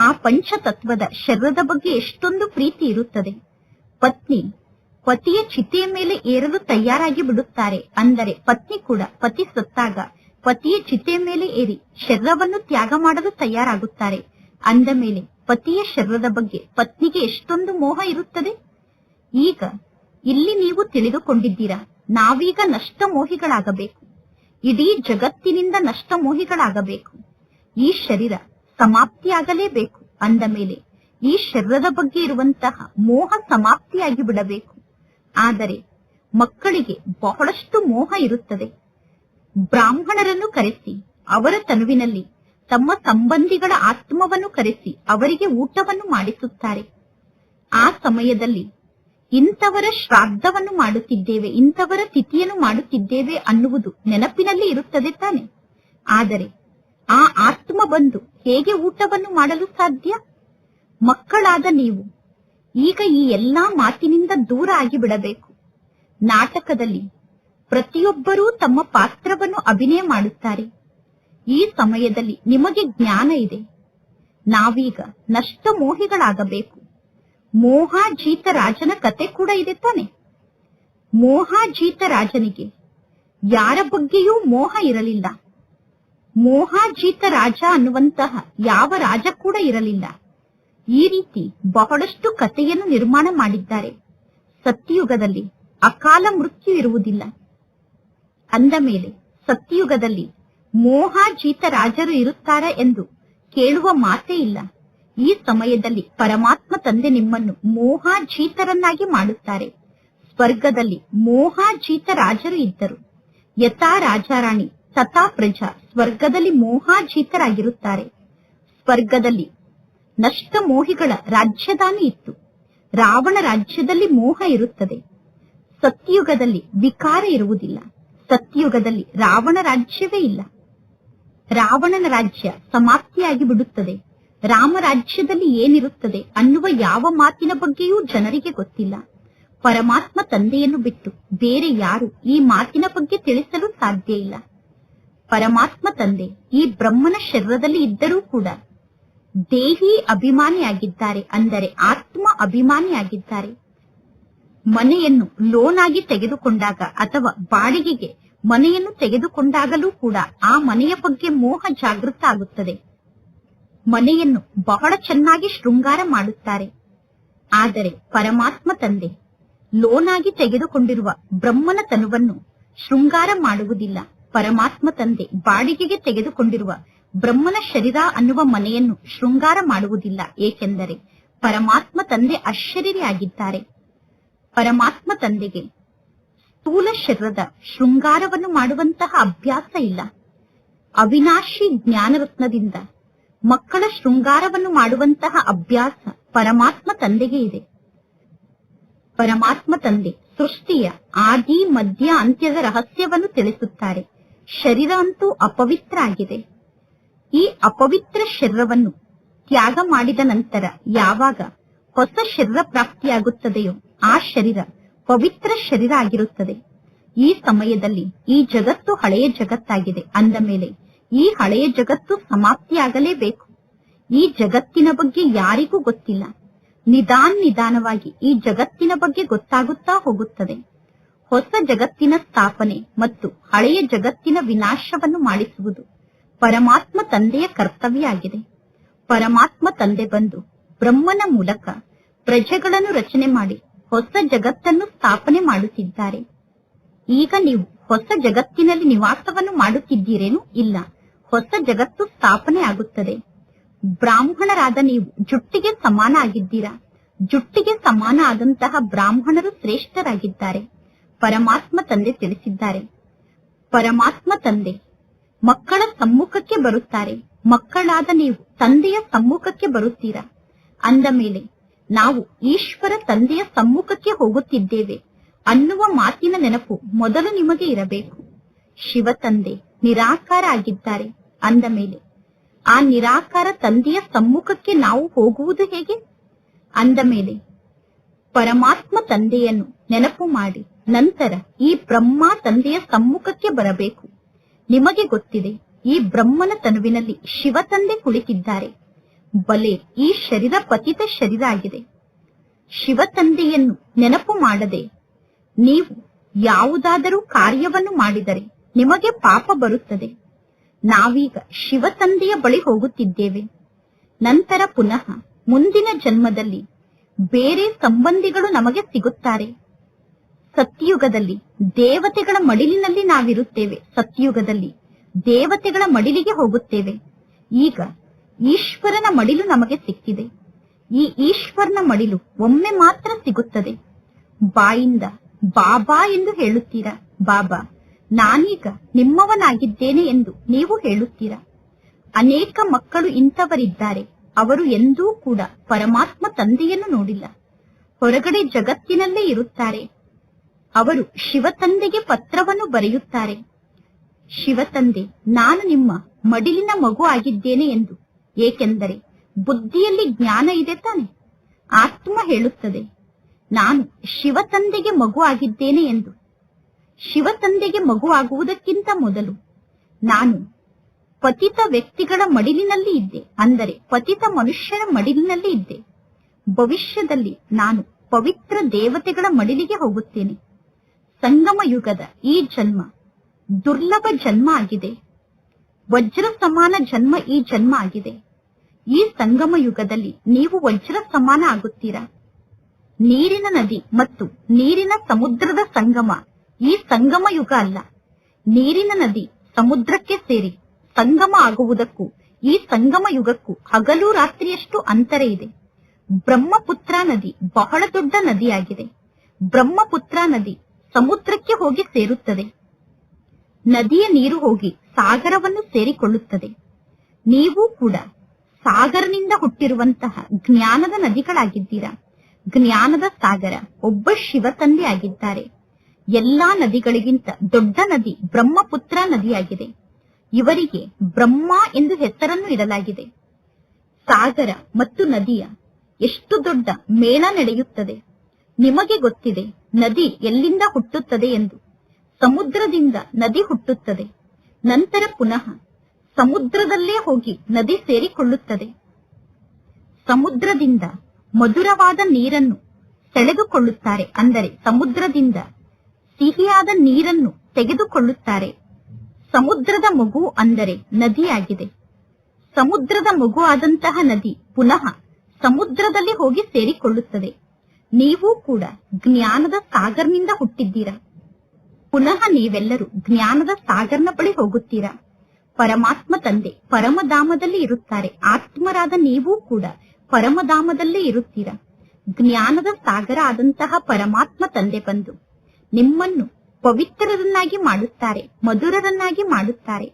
ಆ ಪಂಚತತ್ವದ ಶರೀರದ ಬಗ್ಗೆ ಎಷ್ಟೊಂದು ಪ್ರೀತಿ ಇರುತ್ತದೆ. ಪತ್ನಿ ಪತಿಯ ಚಿತೆಯ ಮೇಲೆ ಏರಲು ತಯಾರಾಗಿ ಬಿಡುತ್ತಾರೆ. ಅಂದರೆ ಪತ್ನಿ ಕೂಡ ಪತಿ ಸತ್ತಾಗ ಪತಿಯ ಚಿತೆ ಮೇಲೆ ಏರಿ ಶರೀರವನ್ನು ತ್ಯಾಗ ಮಾಡಲು ತಯಾರಾಗುತ್ತಾರೆ. ಅಂದ ಮೇಲೆ ಪತಿಯ ಶರೀರದ ಬಗ್ಗೆ ಪತ್ನಿಗೆ ಎಷ್ಟೊಂದು ಮೋಹ ಇರುತ್ತದೆ? ಈಗ ಇಲ್ಲಿ ನೀವು ತಿಳಿದುಕೊಂಡಿದ್ದೀರಾ, ನಾವೀಗ ನಷ್ಟ ಮೋಹಿಗಳಾಗಬೇಕು ಇಡೀ ಜಗತ್ತಿನಿಂದ ನಷ್ಟ ಮೋಹಿಗಳಾಗಬೇಕು ಈ ಶರೀರ ಸಮಾಪ್ತಿಯಾಗಲೇಬೇಕು. ಅಂದ ಮೇಲೆ ಈ ಶರೀರದ ಬಗ್ಗೆ ಇರುವಂತಹ ಮೋಹ ಸಮಾಪ್ತಿಯಾಗಿ ಬಿಡಬೇಕು ಆದರೆ ಮಕ್ಕಳಿಗೆ ಬಹಳಷ್ಟು ಮೋಹ ಇರುತ್ತದೆ. ಬ್ರಾಹ್ಮಣರನ್ನು ಕರೆಸಿ, ಅವರ ತನುವಿನಲ್ಲಿ ತಮ್ಮ ಸಂಬಂಧಿಗಳ ಆತ್ಮವನ್ನು ಕರೆಸಿ ಅವರಿಗೆ ಊಟವನ್ನು ಮಾಡಿಸುತ್ತಾರೆ. ಆ ಸಮಯದಲ್ಲಿ ಇಂಥವರ ಶ್ರಾದ್ದವನ್ನು ಮಾಡುತ್ತಿದ್ದೇವೆ, ಇಂಥವರ ತಿಥಿಯನ್ನು ಮಾಡುತ್ತಿದ್ದೇವೆ ಅನ್ನುವುದು ನೆನಪಿನಲ್ಲಿ ಇರುತ್ತದೆ ತಾನೆ. ಆದರೆ ಆ ಆತ್ಮ ಬಂದು ಹೇಗೆ ಊಟವನ್ನು ಮಾಡಲು ಸಾಧ್ಯ? ಮಕ್ಕಳಾದ ನೀವು ಈಗ ಈ ಎಲ್ಲಾ ಮಾತಿನಿಂದ ದೂರ ಆಗಿ ಬಿಡಬೇಕು. ನಾಟಕದಲ್ಲಿ ಪ್ರತಿಯೊಬ್ಬರೂ ತಮ್ಮ ಪಾತ್ರವನ್ನು ಅಭಿನಯ ಮಾಡುತ್ತಾರೆ. ಈ ಸಮಯದಲ್ಲಿ ನಿಮಗೆ ಜ್ಞಾನ ಇದೆ. ನಾವೀಗ ನಷ್ಟ ಮೋಹಿಗಳಾಗಬೇಕು ಮೋಹಾಜೀತ ರಾಜನ ಕತೆ ಕೂಡ ಇದೆ ತಾನೆ. ಮೋಹಾಜೀತ ರಾಜನಿಗೆ ಯಾರ ಬಗ್ಗೆಯೂ ಮೋಹ ಇರಲಿಲ್ಲ. ಮೋಹಾಜೀತ ರಾಜ ಅನ್ನುವಂತಹ ಯಾವ ರಾಜ ಕೂಡ ಇರಲಿಲ್ಲ. ಈ ರೀತಿ ಬಹಳಷ್ಟು ಕಥೆಯನ್ನು ನಿರ್ಮಾಣ ಮಾಡಿದ್ದಾರೆ. ಸತ್ಯಯುಗದಲ್ಲಿ ಅಕಾಲ ಮೃತ್ಯು ಇರುವುದಿಲ್ಲ. ಅಂದ ಮೇಲೆ ಸತ್ಯಯುಗದಲ್ಲಿ ಮೋಹಾಜೀತ ರಾಜರು ಇರುತ್ತಾರೆ ಎಂದು ಕೇಳುವ ಮಾತೇ ಇಲ್ಲ. ಈ ಸಮಯದಲ್ಲಿ ಪರಮಾತ್ಮ ತಂದೆ ನಿಮ್ಮನ್ನು ಮೋಹಾಜೀತರನ್ನಾಗಿ ಮಾಡುತ್ತಾರೆ. ಸ್ವರ್ಗದಲ್ಲಿ ಮೋಹಾಜೀತ ರಾಜರು ಇದ್ದರು. ಯಥಾ ರಾಜಾರಾಣಿ, ತಥಾ ಪ್ರಜಾ ಸ್ವರ್ಗದಲ್ಲಿ ಮೋಹಾಜೀತರಾಗಿರುತ್ತಾರೆ. ಸ್ವರ್ಗದಲ್ಲಿ ನಷ್ಟ ಮೋಹಿಗಳ ರಾಜ್ಯದಾನಿ ಇತ್ತು. ರಾವಣ ರಾಜ್ಯದಲ್ಲಿ ಮೋಹ ಇರುತ್ತದೆ. ಸತ್ಯಯುಗದಲ್ಲಿ ವಿಕಾರ ಇರುವುದಿಲ್ಲ. ಸತ್ಯುಗದಲ್ಲಿ ರಾವಣ ರಾಜ್ಯವೇ ಇಲ್ಲ. ರಾವಣನ ರಾಜ್ಯ ಸಮಾಪ್ತಿಯಾಗಿ ಬಿಡುತ್ತದೆ. ರಾಮ ರಾಜ್ಯದಲ್ಲಿ ಏನಿರುತ್ತದೆ ಅನ್ನುವ ಯಾವ ಮಾತಿನ ಬಗ್ಗೆಯೂ ಜನರಿಗೆ ಗೊತ್ತಿಲ್ಲ. ಪರಮಾತ್ಮ ತಂದೆಯನ್ನು ಬಿಟ್ಟು ಬೇರೆ ಯಾರು ಈ ಮಾತಿನ ಬಗ್ಗೆ ತಿಳಿಸಲು ಸಾಧ್ಯ ಇಲ್ಲ. ಪರಮಾತ್ಮ ತಂದೆ ಈ ಬ್ರಹ್ಮನ ಶರೀರದಲ್ಲಿ ಇದ್ದರೂ ಕೂಡ ದೇಹಿ ಅಭಿಮಾನಿಯಾಗಿದ್ದಾರೆ ಅಂದರೆ ಆತ್ಮ ಅಭಿಮಾನಿಯಾಗಿದ್ದಾರೆ. ಮನೆಯನ್ನು ಲೋನ್ ಆಗಿ ತೆಗೆದುಕೊಂಡಾಗ ಅಥವಾ ಬಾಡಿಗೆಗೆ ಮನೆಯನ್ನು ತೆಗೆದುಕೊಂಡಾಗಲೂ ಕೂಡ ಆ ಮನೆಯ ಬಗ್ಗೆ ಮೋಹ ಜಾಗೃತ ಆಗುತ್ತದೆ. ಮನೆಯನ್ನು ಬಹಳ ಚೆನ್ನಾಗಿ ಶೃಂಗಾರ ಮಾಡುತ್ತಾರೆ. ಆದರೆ ಪರಮಾತ್ಮ ತಂದೆ ಲೋನ್ ಆಗಿ ತೆಗೆದುಕೊಂಡಿರುವ ಬ್ರಹ್ಮನ ತನುವನ್ನು ಶೃಂಗಾರ ಮಾಡುವುದಿಲ್ಲ. ಪರಮಾತ್ಮ ತಂದೆ ಬಾಡಿಗೆಗೆ ತೆಗೆದುಕೊಂಡಿರುವ ಬ್ರಹ್ಮನ ಶರೀರ ಅನ್ನುವ ಮನೆಯನ್ನು ಶೃಂಗಾರ ಮಾಡುವುದಿಲ್ಲ. ಏಕೆಂದರೆ ಪರಮಾತ್ಮ ತಂದೆ ಅಶರೀರಿಯಾಗಿದ್ದಾರೆ. ಪರಮಾತ್ಮ ತಂದೆಗೆ. ಸ್ಥೂಲ ಶರೀರದ ಶೃಂಗಾರವನ್ನು ಮಾಡುವಂತಹ ಅಭ್ಯಾಸ ಇಲ್ಲ. ಅವಿನಾಶಿ ಜ್ಞಾನರತ್ನದಿಂದ ಮಕ್ಕಳ ಶೃಂಗಾರವನ್ನು ಮಾಡುವಂತಹ ಅಭ್ಯಾಸ ಪರಮಾತ್ಮ ತಂದೆಗೆ ಇದೆ. ಪರಮಾತ್ಮ ತಂದೆ ಸೃಷ್ಟಿಯ ಆದಿ, ಮಧ್ಯ, ಅಂತ್ಯದ ರಹಸ್ಯವನ್ನು ತಿಳಿಸುತ್ತಾರೆ. ಶರೀರ ಅಂತೂ ಅಪವಿತ್ರ ಆಗಿದೆ. ಈ ಅಪವಿತ್ರ ಶರೀರವನ್ನು ತ್ಯಾಗ ಮಾಡಿದ ನಂತರ ಯಾವಾಗ ಹೊಸ ಶರೀರ ಪ್ರಾಪ್ತಿಯಾಗುತ್ತದೆಯೋ ಆ ಶರೀರ ಪವಿತ್ರ ಶರೀರ ಆಗಿರುತ್ತದೆ. ಈ ಸಮಯದಲ್ಲಿ ಈ ಜಗತ್ತು ಹಳೆಯ ಜಗತ್ತಾಗಿದೆ. ಅಂದ ಮೇಲೆ ಈ ಹಳೆಯ ಜಗತ್ತು ಸಮಾಪ್ತಿಯಾಗಲೇಬೇಕು. ಈ ಜಗತ್ತಿನ ಬಗ್ಗೆ ಯಾರಿಗೂ ಗೊತ್ತಿಲ್ಲ. ನಿಧಾನ್ ನಿಧಾನವಾಗಿ ಈ ಜಗತ್ತಿನ ಬಗ್ಗೆ ಗೊತ್ತಾಗುತ್ತಾ ಹೋಗುತ್ತದೆ. ಹೊಸ ಜಗತ್ತಿನ ಸ್ಥಾಪನೆ ಮತ್ತು ಹಳೆಯ ಜಗತ್ತಿನ ವಿನಾಶವನ್ನು ಮಾಡಿಸುವುದು ಪರಮಾತ್ಮ ತಂದೆಯ ಕರ್ತವ್ಯ ಆಗಿದೆ ಪರಮಾತ್ಮ ತಂದೆ ಬಂದು ಬ್ರಹ್ಮನ ಮೂಲಕ ಪ್ರಜೆಗಳನ್ನು ರಚನೆ ಮಾಡಿ ಹೊಸ ಜಗತ್ತನ್ನು ಸ್ಥಾಪನೆ ಮಾಡುತ್ತಿದ್ದಾರೆ. ಈಗ ನೀವು ಹೊಸ ಜಗತ್ತಿನಲ್ಲಿ ನಿವಾಸವನ್ನು ಮಾಡುತ್ತಿದ್ದೀರೇನು ಇಲ್ಲ. ಹೊಸ ಜಗತ್ತು ಸ್ಥಾಪನೆ ಆಗುತ್ತದೆ. ಬ್ರಾಹ್ಮಣರಾದ ನೀವು ಜುಟ್ಟಿಗೆ ಸಮಾನ ಆಗಿದ್ದೀರಾ ಜುಟ್ಟಿಗೆ ಸಮಾನ ಆದಂತಹ ಬ್ರಾಹ್ಮಣರು ಶ್ರೇಷ್ಠರಾಗಿದ್ದಾರೆ. ಪರಮಾತ್ಮ ತಂದೆ ತಿಳಿಸಿದ್ದಾರೆ. ಪರಮಾತ್ಮ ತಂದೆ, ಮಕ್ಕಳ ಸಮ್ಮುಖಕ್ಕೆ ಬರುತ್ತಾರೆ. ಮಕ್ಕಳಾದ ನೀವು ತಂದೆಯ ಸಮ್ಮುಖಕ್ಕೆ ಬರುತ್ತೀರಾ? ಅಂದ ಮೇಲೆ ನಾವು ಈಶ್ವರ ತಂದೆಯ ಸಮ್ಮುಖಕ್ಕೆ ಹೋಗುತ್ತಿದ್ದೇವೆ ಅನ್ನುವ ಮಾತಿನ ನೆನಪು ಮೊದಲು ನಿಮಗೆ ಇರಬೇಕು. ಶಿವ ತಂದೆ ನಿರಾಕಾರ ಆಗಿದ್ದಾರೆ ಅಂದ ಮೇಲೆ, ಆ ನಿರಾಕಾರ ತಂದೆಯ ಸಮ್ಮುಖಕ್ಕೆ ನಾವು ಹೋಗುವುದು ಹೇಗೆ? ಅಂದ ಮೇಲೆ, ಪರಮಾತ್ಮ ತಂದೆಯನ್ನು ನೆನಪು ಮಾಡಿ, ನಂತರ ಈ ಬ್ರಹ್ಮ ತಂದೆಯ ಸಮ್ಮುಖಕ್ಕೆ ಬರಬೇಕು. ನಿಮಗೆ ಗೊತ್ತಿದೆ, ಈ ಬ್ರಹ್ಮನ ತನುವಿನಲ್ಲಿ ಶಿವ ತಂದೆ ಕುಳಿತಿದ್ದಾರೆ. ಬಲೆ ಈ ಶರೀರ ಪತಿತ ಶರೀರ ಆಗಿದೆ. ಶಿವ ತಂದೆಯನ್ನು ನೆನಪು ಮಾಡದೆ ನೀವು ಯಾವುದಾದರೂ ಕಾರ್ಯವನ್ನು ಮಾಡಿದರೆ ನಿಮಗೆ ಪಾಪ ಬರುತ್ತದೆ. ನಾವೀಗ ಶಿವ ತಂದೆಯ ಬಳಿ ಹೋಗುತ್ತಿದ್ದೇವೆ. ನಂತರ ಪುನಃ ಮುಂದಿನ ಜನ್ಮದಲ್ಲಿ ಬೇರೆ ಸಂಬಂಧಿಗಳು ನಮಗೆ ಸಿಗುತ್ತಾರೆ. ಸತ್ಯುಗದಲ್ಲಿ ದೇವತೆಗಳ ಮಡಿಲಿನಲ್ಲಿ ನಾವಿರುತ್ತೇವೆ. ಸತ್ಯುಗದಲ್ಲಿ ದೇವತೆಗಳ ಮಡಿಲಿಗೆ ಹೋಗುತ್ತೇವೆ. ಈಗ ಈಶ್ವರನ ಮಡಿಲು ನಮಗೆ ಸಿಕ್ಕಿದೆ. ಈ ಈಶ್ವರನ ಮಡಿಲು ಒಮ್ಮೆ ಮಾತ್ರ ಸಿಗುತ್ತದೆ. ಬಾಯಿಂದ ಬಾಬಾ ಎಂದು ಹೇಳುತ್ತೀರಾ? ಬಾಬಾ, ನಾನೀಗ ನಿಮ್ಮವನಾಗಿದ್ದೇನೆ ಎಂದು ನೀವು ಹೇಳುತ್ತೀರಾ? ಅನೇಕ ಮಕ್ಕಳು ಇಂಥವರಿದ್ದಾರೆ. ಅವರು ಎಂದೂ ಕೂಡ ಪರಮಾತ್ಮ ತಂದೆಯನ್ನು ನೋಡಿಲ್ಲ. ಹೊರಗಡೆ ಜಗತ್ತಿನಲ್ಲೇ ಇರುತ್ತಾರೆ. ಅವರು ಶಿವ ತಂದೆಗೆ ಪತ್ರವನ್ನು ಬರೆಯುತ್ತಾರೆ. ಶಿವ ತಂದೆ ನಾನು ನಿಮ್ಮ ಮಡಿಲಿನ ಮಗು ಆಗಿದ್ದೇನೆ ಎಂದು ಏಕೆಂದರೆ ಬುದ್ಧಿಯಲ್ಲಿ ಜ್ಞಾನ ಇದೆ ತಾನೆ. ಆತ್ಮ ಹೇಳುತ್ತದೆ, ನಾನು ಶಿವ ತಂದೆಗೆ ಮಗು ಆಗಿದ್ದೇನೆ ಎಂದು. ಶಿವ ತಂದೆಗೆ ಮಗು ಆಗುವುದಕ್ಕಿಂತ ಮೊದಲು ನಾನು ಪತಿತ ವ್ಯಕ್ತಿಗಳ ಮಡಿಲಿನಲ್ಲಿ ಇದ್ದೆ, ಅಂದರೆ ಪತಿತ ಮನುಷ್ಯರ ಮಡಿಲಿನಲ್ಲಿ ಇದ್ದೆ. ಭವಿಷ್ಯದಲ್ಲಿ ನಾನು ಪವಿತ್ರ ದೇವತೆಗಳ ಮಡಿಲಿಗೆ ಹೋಗುತ್ತೇನೆ. ಸಂಗಮ ಯುಗದ ಈ ಜನ್ಮ ದುರ್ಲಭ ಜನ್ಮ ಆಗಿದೆ. ವಜ್ರ ಸಮಾನ ಜನ್ಮ ಈ ಜನ್ಮ ಆಗಿದೆ. ಈ ಸಂಗಮ ಯುಗದಲ್ಲಿ ನೀವು ವಜ್ರ ಸಮಾನ ಆಗುತ್ತೀರಾ? ನೀರಿನ ನದಿ ಮತ್ತು ನೀರಿನ ಸಮುದ್ರದ ಸಂಗಮ ಈ ಸಂಗಮ ಯುಗ ಅಲ್ಲ. ನೀರಿನ ನದಿ ಸಮುದ್ರಕ್ಕೆ ಸೇರಿ ಸಂಗಮ ಆಗುವುದಕ್ಕೂ ಈ ಸಂಗಮ ಯುಗಕ್ಕೂ ಹಗಲು ರಾತ್ರಿಯಷ್ಟು ಅಂತರ ಇದೆ. ಬ್ರಹ್ಮಪುತ್ರ ನದಿ ಬಹಳ ದೊಡ್ಡ ನದಿಯಾಗಿದೆ. ಬ್ರಹ್ಮಪುತ್ರ ನದಿ ಸಮುದ್ರಕ್ಕೆ ಹೋಗಿ ಸೇರುತ್ತದೆ. ನದಿಯ ನೀರು ಹೋಗಿ ಸಾಗರವನ್ನು ಸೇರಿಕೊಳ್ಳುತ್ತದೆ. ನೀವು ಕೂಡ ಸಾಗರನಿಂದ ಹುಟ್ಟಿರುವಂತಹ ಜ್ಞಾನದ ನದಿಗಳಾಗಿದ್ದೀರಾ? ಜ್ಞಾನದ ಸಾಗರ, ಒಬ್ಬ ಶಿವ ತಂದೆ ಆಗಿದ್ದಾರೆ ಎಲ್ಲಾ ನದಿಗಳಿಗಿಂತ ದೊಡ್ಡ ನದಿ ಬ್ರಹ್ಮಪುತ್ರ ನದಿಯಾಗಿದೆ. ಇವರಿಗೆ ಬ್ರಹ್ಮ ಎಂದು ಹೆಸರನ್ನು ಇಡಲಾಗಿದೆ. ಸಾಗರ ಮತ್ತು ನದಿಯ ಎಷ್ಟು ದೊಡ್ಡ ಮೇಳ ನಡೆಯುತ್ತದೆ? ನಿಮಗೆ ಗೊತ್ತಿದೆ, ನದಿ ಎಲ್ಲಿಂದ ಹುಟ್ಟುತ್ತದೆ ಎಂದು. ಸಮುದ್ರದಿಂದ ನದಿ ಹುಟ್ಟುತ್ತದೆ. ನಂತರ ಪುನಃ ಸಮುದ್ರದಲ್ಲೇ ಹೋಗಿ ನದಿ ಸೇರಿಕೊಳ್ಳುತ್ತದೆ. ಸಮುದ್ರದಿಂದ ಮಧುರವಾದ ನೀರನ್ನು ಸೆಳೆದುಕೊಳ್ಳುತ್ತಾರೆ. ಅಂದರೆ ಸಮುದ್ರದಿಂದ ಸಿಹಿಯಾದ ನೀರನ್ನು ತೆಗೆದುಕೊಳ್ಳುತ್ತಾರೆ. ಸಮುದ್ರದ ಮಗು ಅಂದರೆ ನದಿಯಾಗಿದೆ. ಸಮುದ್ರದ ಮಗು ಆದಂತಹ ನದಿ ಪುನಃ ಸಮುದ್ರದಲ್ಲಿ ಹೋಗಿ ಸೇರಿಕೊಳ್ಳುತ್ತದೆ. ನೀವು ಕೂಡ ಜ್ಞಾನದ ಸಾಗರ್ನಿಂದ ಹುಟ್ಟಿದ್ದೀರಾ? ಪುನಃ ನೀವೆಲ್ಲರೂ ಜ್ಞಾನದ ಸಾಗರ್ನ ಬಳಿ ಹೋಗುತ್ತೀರಾ? ಪರಮಾತ್ಮ ತಂದೆ, ಪರಮಧಾಮದಲ್ಲಿ ಇರುತ್ತಾರೆ. ಆತ್ಮರಾದ ನೀವು ಕೂಡ ಪರಮಧಾಮದಲ್ಲೇ ಇರುತ್ತೀರಾ. ಜ್ಞಾನದ ಸಾಗರ ಆದಂತಹ ಪರಮಾತ್ಮ ತಂದೆ ಬಂದು ನಿಮ್ಮನ್ನು ಪವಿತ್ರರನ್ನಾಗಿ ಮಾಡುತ್ತಾರೆ, ಮಧುರರನ್ನಾಗಿ ಮಾಡುತ್ತಾರೆ.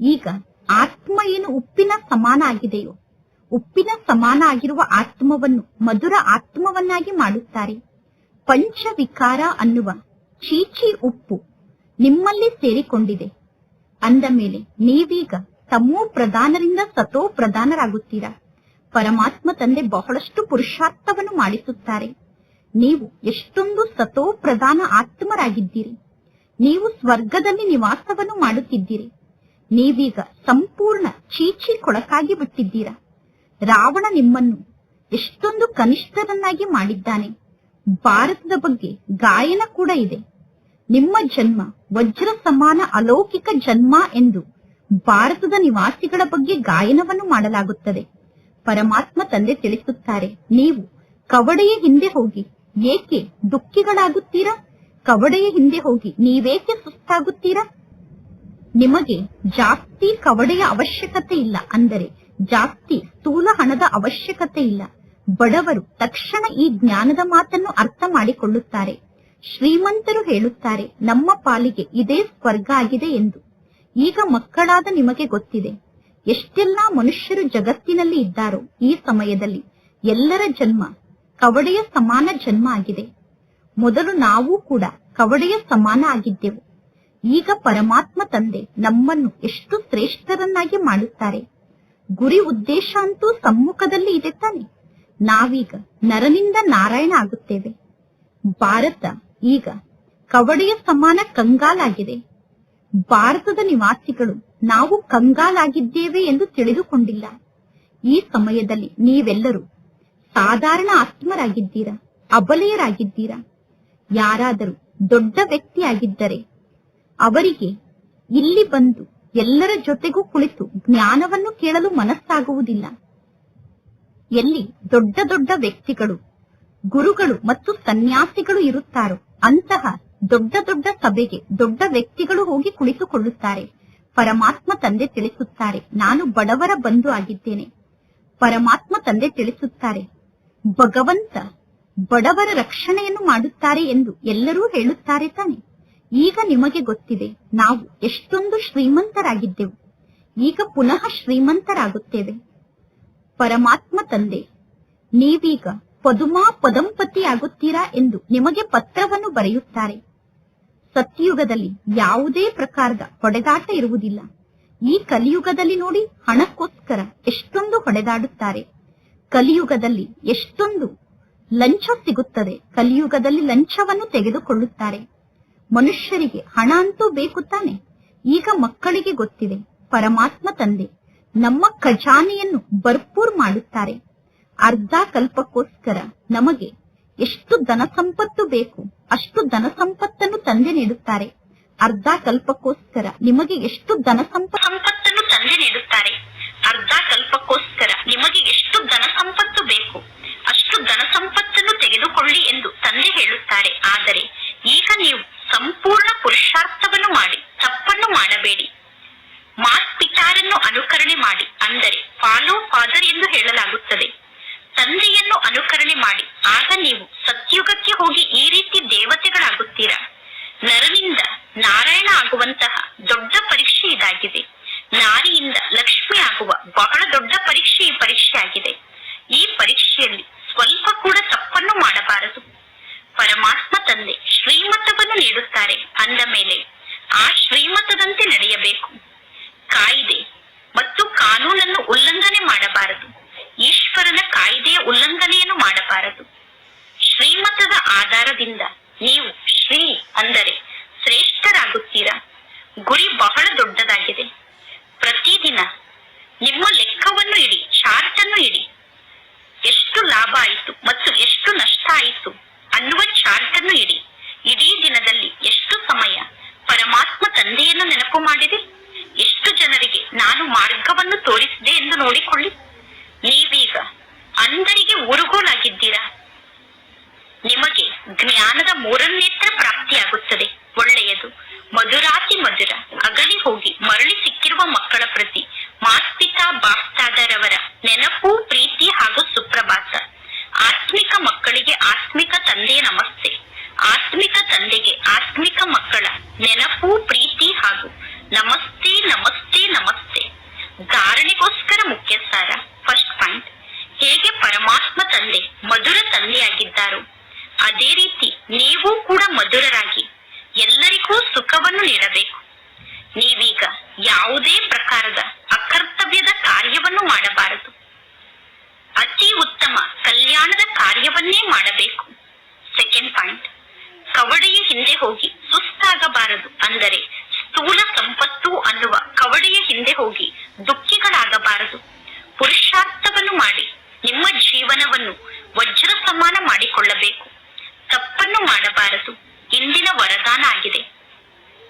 ಈಗ ಆತ್ಮ ಏನು ಉಪ್ಪಿನ ಸಮಾನ ಆಗಿದೆಯೋ, ಉಪ್ಪಿನ ಸಮಾನ ಆಗಿರುವ ಆತ್ಮವನ್ನು ಮಧುರ ಆತ್ಮವನ್ನಾಗಿ ಮಾಡುತ್ತಾರೆ. ಪಂಚವಿಕಾರ ಅನ್ನುವ ಚೀಚಿ ಉಪ್ಪು ನಿಮ್ಮಲ್ಲಿ ಸೇರಿಕೊಂಡಿದೆ. ಅಂದ ಮೇಲೆ ನೀವೀಗ ತಮೋ ಪ್ರಧಾನರಿಂದ ಸತೋ ಪ್ರಧಾನರಾಗುತ್ತೀರಾ? ಪರಮಾತ್ಮ ತಂದೆ ಬಹಳಷ್ಟು ಪುರುಷಾರ್ಥವನ್ನು ಮಾಡಿಸುತ್ತಾರೆ. ನೀವು ಎಷ್ಟೊಂದು ಸತೋ ಪ್ರಧಾನ ಆತ್ಮರಾಗಿದ್ದೀರಿ. ನೀವು ಸ್ವರ್ಗದಲ್ಲಿ ನಿವಾಸವನ್ನು ಮಾಡುತ್ತಿದ್ದೀರಿ. ನೀವೀಗ ಸಂಪೂರ್ಣ ಚೀಚಿ ಕೊಳಕಾಗಿ ಬಿಟ್ಟಿದ್ದೀರಾ? ರಾವಣ ನಿಮ್ಮನ್ನು ಎಷ್ಟೊಂದು ಕನಿಷ್ಠರನ್ನಾಗಿ ಮಾಡಿದ್ದಾನೆ. ಭಾರತದ ಬಗ್ಗೆ ಗಾಯನ ಕೂಡ ಇದೆ. ನಿಮ್ಮ ಜನ್ಮ ವಜ್ರ ಸಮಾನ ಅಲೌಕಿಕ ಜನ್ಮ ಎಂದು ಭಾರತದ ನಿವಾಸಿಗಳ ಬಗ್ಗೆ ಗಾಯನವನ್ನು ಮಾಡಲಾಗುತ್ತದೆ. ಪರಮಾತ್ಮ ತಂದೆ ತಿಳಿಸುತ್ತಾರೆ, ನೀವು ಕವಡೆಯ ಹಿಂದೆ ಹೋಗಿ ಏಕೆ ದುಃಖಿಗಳಾಗುತ್ತೀರಾ? ಕವಡೆಯ ಹಿಂದೆ ಹೋಗಿ ನೀವೇಕೆ ಸುಸ್ತಾಗುತ್ತೀರಾ? ನಿಮಗೆ ಜಾಸ್ತಿ ಕವಡೆಯ ಅವಶ್ಯಕತೆ ಇಲ್ಲ ಅಂದರೆ ಜಾಸ್ತಿ ಸ್ಥೂಲ ಹಣದ ಅವಶ್ಯಕತೆ ಇಲ್ಲ. ಬಡವರು ತಕ್ಷಣ ಈ ಜ್ಞಾನದ ಮಾತನ್ನು ಅರ್ಥ ಮಾಡಿಕೊಳ್ಳುತ್ತಾರೆ. ಶ್ರೀಮಂತರು ಹೇಳುತ್ತಾರೆ, ನಮ್ಮ ಪಾಲಿಗೆ ಇದೇ ಸ್ವರ್ಗ ಆಗಿದೆ ಎಂದು. ಈಗ ಮಕ್ಕಳಾದ ನಿಮಗೆ ಗೊತ್ತಿದೆ. ಎಷ್ಟೆಲ್ಲಾ ಮನುಷ್ಯರು ಜಗತ್ತಿನಲ್ಲಿ ಇದ್ದಾರೋ ಈ ಸಮಯದಲ್ಲಿ ಎಲ್ಲರ ಜನ್ಮ ಕವಡೆಯ ಸಮಾನ ಜನ್ಮ ಆಗಿದೆ. ಮೊದಲು ನಾವು ಕೂಡ ಕವಡೆಯ ಸಮಾನ ಆಗಿದ್ದೆವು. ಈಗ ಪರಮಾತ್ಮ ತಂದೆ ನಮ್ಮನ್ನು ಎಷ್ಟು ಶ್ರೇಷ್ಠರನ್ನಾಗಿ ಮಾಡುತ್ತಾರೆ. ಗುರಿ ಉದ್ದೇಶ ಅಂತೂ ಸಮ್ಮುಖದಲ್ಲಿ ಇದೆ ತಾನೆ. ನಾವೀಗ ನರನಿಂದ ನಾರಾಯಣ ಆಗುತ್ತೇವೆ. ಭಾರತ ಈಗ ಕವಡೆಯ ಸಮಾನ ಕಂಗಾಲಾಗಿದೆ. ಭಾರತದ ನಿವಾಸಿಗಳು ನಾವು ಕಂಗಾಲಾಗಿದ್ದೇವೆ ಎಂದು ತಿಳಿದುಕೊಂಡಿಲ್ಲ. ಈ ಸಮಯದಲ್ಲಿ ನೀವೆಲ್ಲರೂ ಸಾಧಾರಣ ಆತ್ಮರಾಗಿದ್ದೀರಾ, ಅಬಲೆಯರಾಗಿದ್ದೀರಾ? ಯಾರಾದರೂ ದೊಡ್ಡ ವ್ಯಕ್ತಿಯಾಗಿದ್ದರೆ ಅವರಿಗೆ ಇಲ್ಲಿ ಬಂದು ಎಲ್ಲರ ಜೊತೆಗೂ ಕುಳಿತು ಜ್ಞಾನವನ್ನು ಕೇಳಲು ಮನಸ್ಸಾಗುವುದಿಲ್ಲ. ಎಲ್ಲಿ ದೊಡ್ಡ ದೊಡ್ಡ ವ್ಯಕ್ತಿಗಳು ಗುರುಗಳು ಮತ್ತು ಸನ್ಯಾಸಿಗಳು ಇರುತ್ತಾರೋ ಅಂತಹ ದೊಡ್ಡ ದೊಡ್ಡ ಸಭೆಗೆ ದೊಡ್ಡ ವ್ಯಕ್ತಿಗಳು ಹೋಗಿ ಕುಳಿತುಕೊಳ್ಳುತ್ತಾರೆ. ಪರಮಾತ್ಮ ತಂದೆ ತಿಳಿಸುತ್ತಾರೆ, ನಾನು ಬಡವರ ಬಂಧು ಆಗಿದ್ದೇನೆ. ಪರಮಾತ್ಮ ತಂದೆ ತಿಳಿಸುತ್ತಾರೆ, ಭಗವಂತ ಬಡವರ ರಕ್ಷಣೆಯನ್ನು ಮಾಡುತ್ತಾರೆ ಎಂದು ಎಲ್ಲರೂ ಹೇಳುತ್ತಾರೆ ತಾನೆ. ಈಗ ನಿಮಗೆ ಗೊತ್ತಿದೆ, ನಾವು ಎಷ್ಟೊಂದು ಶ್ರೀಮಂತರಾಗಿದ್ದೆವು. ಈಗ ಪುನಃ ಶ್ರೀಮಂತರಾಗುತ್ತೇವೆ. ಪರಮಾತ್ಮ ತಂದೆ, ನೀವೀಗ ಪದುಮಾ ಪದಂಪತಿಯಾಗುತ್ತೀರಾ ಎಂದು ನಿಮಗೆ ಪತ್ರವನ್ನು ಬರೆಯುತ್ತಾರೆ. ಸತ್ಯಯುಗದಲ್ಲಿ ಯಾವುದೇ ಪ್ರಕಾರದ ಹೊಡೆದಾಟ ಇರುವುದಿಲ್ಲ. ಈ ಕಲಿಯುಗದಲ್ಲಿ ನೋಡಿ ಹಣಕ್ಕೋಸ್ಕರ ಎಷ್ಟೊಂದು ಹೊಡೆದಾಡುತ್ತಾರೆ. ಕಲಿಯುಗದಲ್ಲಿ ಎಷ್ಟೊಂದು ಲಂಚ ಸಿಗುತ್ತದೆ. ಕಲಿಯುಗದಲ್ಲಿ ಲಂಚವನ್ನು ತೆಗೆದುಕೊಳ್ಳುತ್ತಾರೆ. ಮನುಷ್ಯರಿಗೆ ಹಣ ಅಂತೂ ಬೇಕು ತಾನೆ. ಈಗ ಮಕ್ಕಳಿಗೆ ಗೊತ್ತಿದೆ. ಪರಮಾತ್ಮ ತಂದೆ ನಮ್ಮ ಖಜಾನೆಯನ್ನು ಭರ್ಪೂರ್ ಮಾಡುತ್ತಾರೆ. ಅರ್ಧ ಕಲ್ಪಕ್ಕೋಸ್ಕರ ನಮಗೆ ಎಷ್ಟು ಧನ ಸಂಪತ್ತು ಬೇಕು, ಅಷ್ಟು ಧನ ಸಂಪತ್ತನ್ನು ತಂದೆ ನೀಡುತ್ತಾರೆ. ಅರ್ಧ ಕಲ್ಪಕ್ಕೋಸ್ಕರ ನಿಮಗೆ ಎಷ್ಟು ಧನ ಸಂಪ ಸಂಪತ್ತನ್ನು ತಂದೆ ನೀಡುತ್ತಾರೆ. ಅರ್ಧ ಕಲ್ಪಕ್ಕೋಸ್ಕರ ನಿಮಗೆ ಎಷ್ಟು ಧನ ಸಂಪತ್ತು ಬೇಕು, ಅಷ್ಟು ಧನ ಸಂಪತ್ತನ್ನು ತೆಗೆದುಕೊಳ್ಳಿ ಎಂದು ತಂದೆ ಹೇಳುತ್ತಾರೆ. ಆದರೆ ಈಗ ನೀವು ಸಂಪೂರ್ಣ ಪುರುಷಾರ್ಥವನ್ನು ಮಾಡಿ, ತಪ್ಪನ್ನು ಮಾಡಬೇಡಿ. ಮಾತ್ ಪಿತಾರನ್ನು ಅನುಕರಣೆ ಮಾಡಿ, ಅಂದರೆ ಫಾಲೋ ಫಾದರ್ ಎಂದು ಹೇಳಲಾಗುತ್ತದೆ. ತಂದೆಯನ್ನು ಅನುಕರಣೆ ಮಾಡಿ. ಆಗ ನೀವು ಸತ್ಯುಗಕ್ಕೆ ಹೋಗಿ ಈ ರೀತಿ ದೇವತೆಗಳಾಗುತ್ತೀರಾ? ನರನಿಂದ ನಾರಾಯಣ ಆಗುವಂತಹ ದೊಡ್ಡ ಪರೀಕ್ಷೆ ಇದಾಗಿದೆ. ನಾರಿಯಿಂದ ಲಕ್ಷ್ಮಿ ಆಗುವ ಬಹಳ ದೊಡ್ಡ ಪರೀಕ್ಷೆ ಈ ಕಾರಣದಿಂದ ನೀವು ಶ್ರೀ ಅಂದರೆ ಶ್ರೇಷ್ಠರಾಗುತ್ತೀರಾ ಗುರಿ ಬಹಳ ದೊಡ್ಡದಾಗಿದೆ ಪ್ರತಿದಿನ ನಿಮ್ಮ ಲೆಕ್ಕವನ್ನು ಇಡಿ ಚಾರ್ಟ್ ಅನ್ನು ಇಡಿ ಎಷ್ಟು ಲಾಭ ಆಯಿತು ಮತ್ತು ಎಷ್ಟು ನಷ್ಟ ಆಯಿತು ಅನ್ನುವ ಚಾರ್ಟ್ ಅನ್ನು ಇಡಿ ಇಡೀ ದಿನದಲ್ಲಿ ಎಷ್ಟು ಸಮಯ ಪರಮಾತ್ಮ ತಂದೆಯನ್ನು ನೆನಪು ಮಾಡಿದೆ ಎಷ್ಟು ಜನರಿಗೆ ನಾನು ಮಾರ್ಗವನ್ನು ತೋರಿಸಿದೆ ಎಂದು ನೋಡಿಕೊಳ್ಳಿ ನೀವೀಗ ಅಂದರಿಗೆ ಊರುಗೋಲಾಗಿದ್ದೀರಾ ನಿಮಗೆ ಜ್ಞಾನದ ಮೂರನೇತ್ರ ಪ್ರಾಪ್ತಿಯಾಗುತ್ತದೆ ಒಳ್ಳೆಯದು ಮಧುರಾತಿ ಮಧುರ. ಅಗಲಿ ಹೋಗಿ ಮರಳಿ ಸಿಕ್ಕಿರುವ ಮಕ್ಕಳ ಪ್ರತಿ. ಮಾಸ್ಪಿತಾ ಬಾಸ್ತಾದರವರ ನೆನಪು, ಪ್ರೀತಿ ಹಾಗೂ ಸುಪ್ರಭಾತ. ಆತ್ಮಿಕ ಮಕ್ಕಳಿಗೆ ಆತ್ಮಿಕ ತಂದೆಯ ನಮಸ್ತೆ. ಆತ್ಮಿಕ ತಂದೆಗೆ ಆತ್ಮಿಕ ಮಕ್ಕಳ ನೆನಪು, ಪ್ರೀತಿ ಹಾಗೂ ನಮಸ್ತೆ ನಮಸ್ತೆ ನಮಸ್ತೆ ಧಾರಣೆಗೋಸ್ಕರ ಮುಖ್ಯ ಸಾರ ಫಸ್ಟ್ ಪಾಯಿಂಟ್ ಹೇಗೆ ಪರಮಾತ್ಮ ತಂದೆ ಮಧುರ ತಂದೆಯಾಗಿದ್ದಾರೋ ಅದೇ ರೀತಿ ನೀವು ಕೂಡ ಮಧುರರಾಗಿ ಎಲ್ಲರಿಗೂ ಸುಖವನ್ನು ನೀಡಬೇಕು ನೀವೀಗ ಯಾವುದೇ ಪ್ರಕಾರದ ಅಕರ್ತವ್ಯದ ಕಾರ್ಯವನ್ನು ಮಾಡಬಾರದು ಅತಿ ಉತ್ತಮ ಕಲ್ಯಾಣದ ಕಾರ್ಯವನ್ನೇ ಮಾಡಬೇಕು ಸೆಕೆಂಡ್ ಪಾಯಿಂಟ್ ಕವಡೆಯ ಹಿಂದೆ ಹೋಗಿ ಸುಸ್ತಾಗಬಾರದು ಅಂದರೆ ಸ್ಥೂಲ ಸಂಪತ್ತು ಅನ್ನುವ ಕವಡೆಯ ಹಿಂದೆ ಹೋಗಿ ದುಃಖಿಗಳಾಗಬಾರದು ಪುರುಷಾರ್ಥವನ್ನು ಮಾಡಿ ನಿಮ್ಮ ಜೀವನವನ್ನು ವಜ್ರ ಸಮಾನ ಮಾಡಿಕೊಳ್ಳಬೇಕು. ತಪ್ಪನ್ನು ಮಾಡಬಾರದು. ಇಂದಿನ ವರದಾನ ಆಗಿದೆ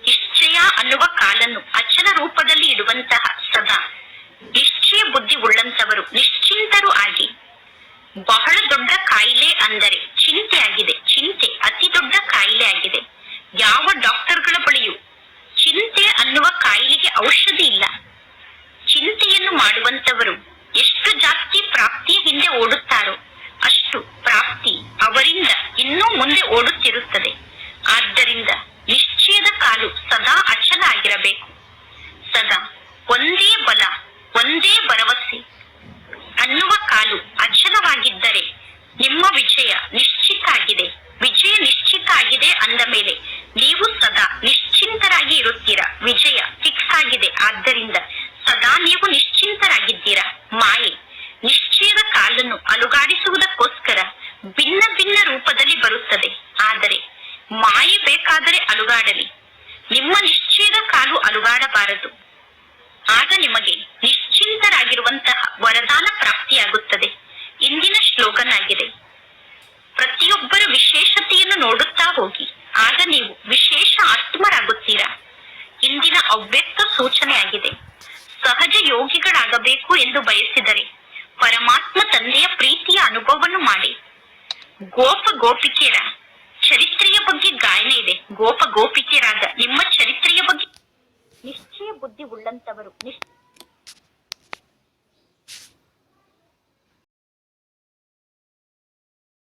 ನಿಶ್ಚಯ ಅನ್ನುವ ಕಾಲನ್ನು ಅಚಲ ರೂಪದಲ್ಲಿ ಇಡುವಂತಹ ಸದಾ. ನಿಶ್ಚಯ ಬುದ್ಧಿ ಉಳ್ಳಂತವರು ನಿಶ್ಚಿಂತರು ಆಗಿ. ಬಹಳ ದೊಡ್ಡ ಕಾಯಿಲೆ ಅಂದರೆ ಚಿಂತೆ ಆಗಿದೆ. ಚಿಂತೆ, ಅತಿ ದೊಡ್ಡ ಕಾಯಿಲೆ ಆಗಿದೆ. ಯಾವ ಡಾಕ್ಟರ್ಗಳ ಬಳಿಯೂ ಚಿಂತೆ ಅನ್ನುವ ಕಾಯಿಲೆಗೆ ಔಷಧಿ ಇಲ್ಲ. ಚಿಂತೆಯನ್ನು ಮಾಡುವಂತವರು ಜಾಸ್ತಿ ಪ್ರಾಪ್ತಿಯ ಹಿಂದೆ ಓಡುತ್ತಾರೋ ಅಷ್ಟು ಪ್ರಾಪ್ತಿ ಅವರಿಂದ ಇನ್ನೂ ಮುಂದೆ ಓಡುತ್ತಿರುತ್ತದೆ. ಆದ್ದರಿಂದ ನಿಶ್ಚಯದ ಕಾಲು ಸದಾ ಅಚಲ ಆಗಿರಬೇಕು ಸದಾ ಒಂದೇ ಬಲ, ಒಂದೇ ಭರವಸೆ ಅನ್ನುವ ಕಾಲು ಅಚಲವಾಗಿದ್ದರೆ ನಿಮ್ಮ ವಿಜಯ ನಿಶ್ಚಿತ ಆಗಿದೆ. ವಿಜಯ ನಿಶ್ಚಿತ ಆಗಿದೆ ಅಂದ ಮೇಲೆ ನೀವು ಸದಾ ನಿಶ್ಚಿಂತರಾಗಿ ಇರುತ್ತೀರಾ? ವಿಜಯ